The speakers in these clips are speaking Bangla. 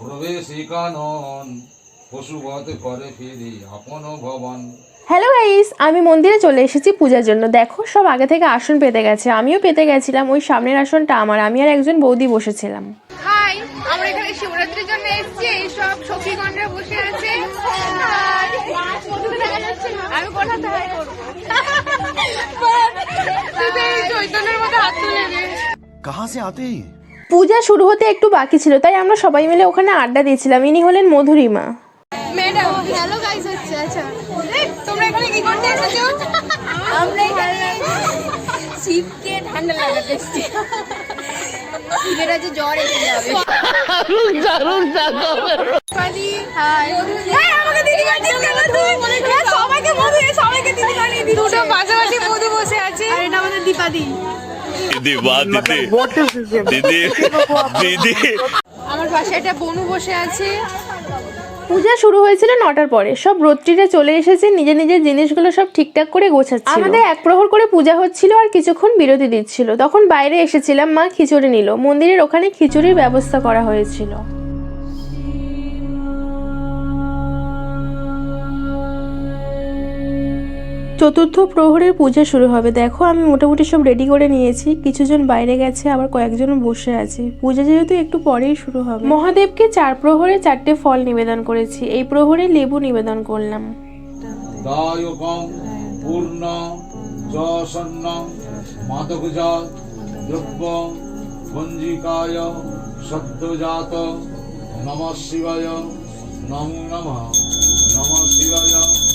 প্রবেশী কানন পশুবধ করে ফিরি আপন ভবন হ্যালো গাইস আমি মন্দিরে চলে এসেছি পূজার জন্য দেখো সব আগে থেকে আসন পেতে গেছে আমিও পেতে গেছিলাম ওই সামনের আসনটা আমার আমি আর একজন বৌদি বসেছিলাম হাই আমরা এখানে শিবরাত্রির জন্য এসেছি এই সব সখীগণরা বসে আছে আর আমি কোথাতে হাই করবো তুই তো এই চৈতন্যের মধ্যে হাত তুলে দে कहाँ से आते हैं ये? পূজা শুরু হতে একটু বাকি ছিল তাই আমরা সবাই মিলে ওখানে আড্ডা দিয়েছিলাম। ইনি হলেন মধুরিমা। ম্যাডাম হ্যালো গাইস হচ্ছে আচ্ছা। তোমরা এখানে কি করতে এসেছ? আমরা এখানে শিবকে ঠান্ডা লাগাতে এসেছি। শিবের আছে জ্বর এসে যাবে। পালি হাই। এই আমাকে দিদি গানি কেন তুই হ্যাঁ, সবাইকে মধু সবাইকে দিদি গানি দিদি দুটো পাশাপাশি মধু বসে আছে। দিদি বা দিদি। দিদি দিদি। আমার পাশে একটা বনু বসে আছে। পূজা শুরু হয়েছিল নটার পরে। সব রোদ্রিটা চলে এসেছে নিজে নিজের জিনিসগুলো সব ঠিকঠাক করে গোছাচ্ছে আমাদের এক প্রহর করে পূজা হচ্ছিল আর কিছুক্ষণ বিরতি দিচ্ছিল। তখন বাইরে এসেছিলাম মা খিচুড়ি নিল। মন্দিরের ওখানে খিচুড়ির ব্যবস্থা করা হয়েছিল। চতুর্থ প্রহরের পূজা শুরু হবে। দেখো, আমি মোটামুটি সব রেডি করে নিয়েছি। কিছুজন বাইরে গেছে, আবার কয়েকজন বসে আছে। পূজা যেহেতু একটু পরেই শুরু হবে। মহাদেবকে চার প্রহরে চারটে ফল নিবেদন করেছি। এই প্রহরে লেবু নিবেদন করলাম। নম শিবায়, নমো নম নম শিবায়।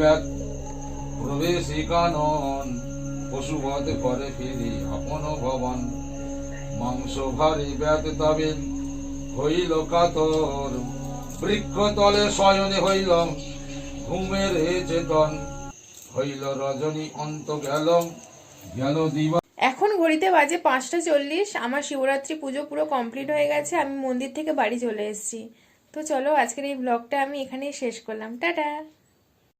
ব্যাগ প্রবেশী কানন পশুবধ করে ফিরি আপন ভবন। মাংস ভারী ব্যাগ তবে হইল কাতর। বৃক্ষ তলে শয়নে হইল, ঘুমের চেতন। হইল রজনী অন্ত গেল গেল দিবা। এখন ঘড়িতে বাজে পাঁচটা চল্লিশ, আমার শিবরাত্রি পুজো পুরো কমপ্লিট হয়ে গেছে, আমি মন্দির থেকে বাড়ি চলে এসেছি। তো চলো আজকের এই ব্লগটা আমি এখানেই শেষ করলাম। টাটা!